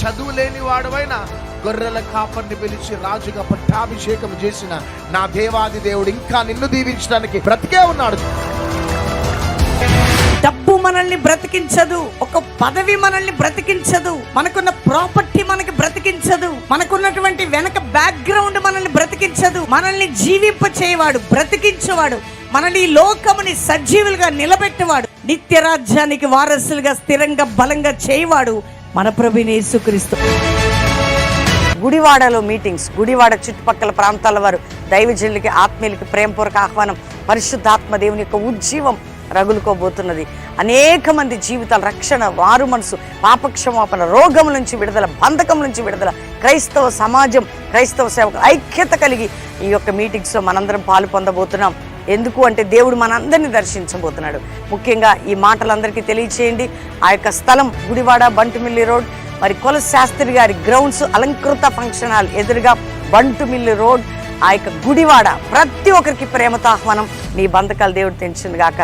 చదువు లేని వాడువైన గొర్రెల కాపర్ని పిలిచి రాజుగా పట్టాభిషేకం చేసిన నా దేవాది దేవుడు ఇంకా నిన్ను దీవించడానికి బ్రతికే ఉన్నాడు. డబ్బు మనల్ని బ్రతికించదు ఒక పదవి మనల్ని బ్రతికించదు మనకున్న ప్రాపర్టీ మనకి బ్రతికించదు మనకున్నటువంటి వెనక బ్యాక్గ్రౌండ్ మనల్ని బ్రతికించదు మనల్ని జీవింప చేయవాడు బ్రతికించేవాడు మనల్ని ఈ లోకముని సజీవులుగా నిలబెట్టేవాడు నిత్య రాజ్యానికి వారసులుగా స్థిరంగా బలంగా చేయవాడు మన ప్రభుని యేసుక్రీస్తు. గుడివాడలో మీటింగ్స్ గుడివాడ చుట్టుపక్కల ప్రాంతాల వారు దైవజనులకి ఆత్మీయులకి ప్రేమపూర్వక ఆహ్వానం పరిశుద్ధాత్మ దేవుని యొక్క ఉజ్జీవం రగులుకోబోతున్నది. అనేక మంది జీవితాల రక్షణ వారు మనసు పాపక్షమాపణ రోగం నుంచి విడుదల బంధకం నుంచి విడుదల క్రైస్తవ సమాజం క్రైస్తవ సేవకు ఐక్యత కలిగి ఈ యొక్క మీటింగ్స్లో మనందరం పాలు పొందబోతున్నాం. ఎందుకు అంటే దేవుడు మనందరినీ దర్శించబోతున్నాడు. ముఖ్యంగా ఈ మాటలందరికీ తెలియచేయండి. ఆ యొక్క స్థలం గుడివాడ బంటుమిల్లి రోడ్. మరి కొల శాస్త్రి గారి గ్రౌండ్స్ అలంకృత ఫంక్షన్ హాల్ ఎదురుగా బంటుమిల్లి రోడ్. ఆ యొక్క గుడివాడ ప్రతి ఒక్కరికి ప్రేమతో ఆహ్వానం. నీ బంధకాలు దేవుడు తెంచింది గాక